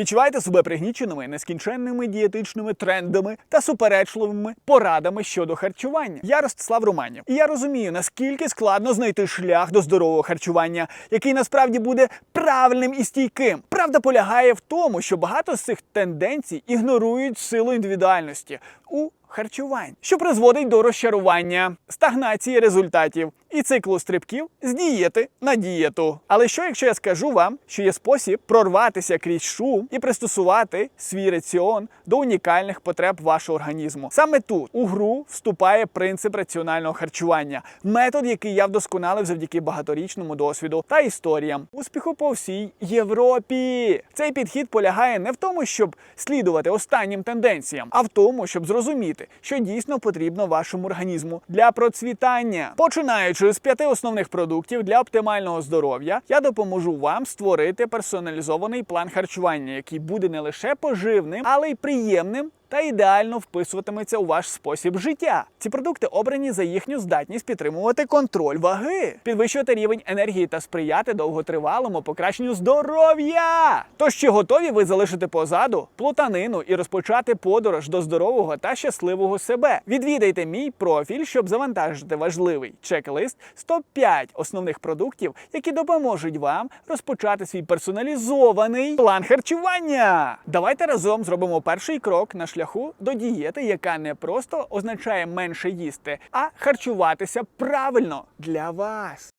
Відчуваєте себе пригніченими нескінченними дієтичними трендами та суперечливими порадами щодо харчування. Я Ростислав Романів, і я розумію, наскільки складно знайти шлях до здорового харчування, який насправді буде правильним і стійким. Правда полягає в тому, що багато з цих тенденцій ігнорують силу індивідуальності у харчуванні, що призводить до розчарування, стагнації результатів і циклу стрибків з дієти на дієту. Але що, якщо я скажу вам, що є спосіб прорватися крізь шум і пристосувати свій раціон до унікальних потреб вашого організму? Саме тут у гру вступає принцип раціонального харчування, метод, який я вдосконалив завдяки багаторічному досвіду та історіям успіху по всій Європі. Цей підхід полягає не в тому, щоб слідувати останнім тенденціям, а в тому, щоб зрозуміти, що дійсно потрібно вашому організму для процвітання. Починаючи з п'яти основних продуктів для оптимального здоров'я, я допоможу вам створити персоналізований план харчування, який буде не лише поживним, але й приємним. Та ідеально вписуватиметься у ваш спосіб життя. Ці продукти обрані за їхню здатність підтримувати контроль ваги, підвищувати рівень енергії та сприяти довготривалому покращенню здоров'я. Тож чи готові ви залишити позаду плутанину і розпочати подорож до здорового та щасливого себе? Відвідайте мій профіль, щоб завантажити важливий чек-лист з топ-5 основних продуктів, які допоможуть вам розпочати свій персоналізований план харчування. Давайте разом зробимо перший крок на шляху до дієти, яка не просто означає менше їсти, а харчуватися правильно для вас.